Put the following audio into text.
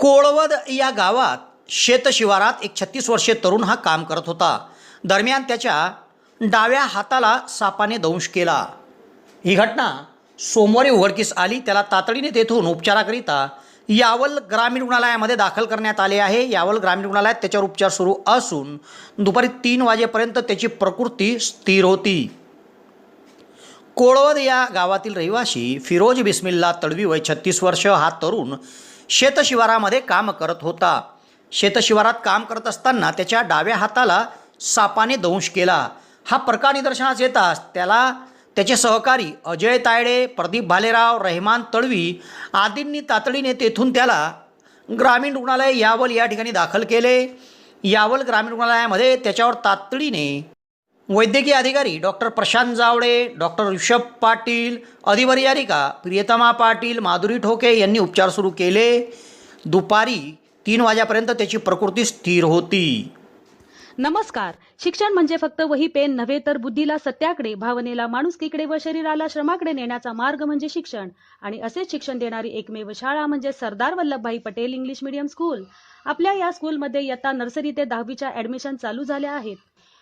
कोळवद या गावात शेतशिवारात एक छत्तीस वर्षे तरुण हा काम करत होता. दरम्यान त्याच्या डाव्या हाताला सापाने दंश केला. ही घटना सोमवारी उघडकीस आली. त्याला तातडीने तेथून उपचाराकरिता यावल ग्रामीण रुग्णालयामध्ये दाखल करण्यात आले आहे. यावल ग्रामीण रुग्णालयात त्याच्यावर उपचार सुरू असून दुपारी तीन वाजेपर्यंत त्याची प्रकृती स्थिर होती. कोळवद या गावातील रहिवासी फिरोज बिस्मिल्ला तडवी वय छत्तीस वर्ष हा तरुण शेतशिवारामध्ये काम करत होता. शेतशिवारात काम करत असताना त्याच्या डाव्या हाताला सापाने दंश केला. हा प्रकार निदर्शनास येताच त्याला त्याचे सहकारी अजय तायडे प्रदीप भालेराव रहमान तळवी आदींनी तातडीने तेथून त्याला ग्रामीण रुग्णालय यावल या ठिकाणी दाखल केले. यावल ग्रामीण रुग्णालयामध्ये त्याच्यावर तातडीने वैद्यकीय अधिकारी डॉक्टर प्रशांत जावडे डॉक्टर ऋषभ पाटील अधिवरियारिका प्रियतमा पाटील माधुरी ठोके यांनी उपचार सुरू केले. दुपारी तीन वाजेपर्यंत त्याची प्रकृती स्थिर होती. नमस्कार. शिक्षण म्हणजे फक्त वही पेन नव्हे तर बुद्धीला सत्याकडे भावनेला माणुसकीकडे व शरीराला श्रमाकडे नेण्याचा मार्ग म्हणजे शिक्षण. आणि असेच शिक्षण देणारी एकमेव शाळा म्हणजे Sardar Vallabhbhai Patel English medium school. आपल्या या स्कूलमध्ये इयत्ता नर्सरी ते दहावीच्या ऍडमिशन चालू झाल्या आहेत.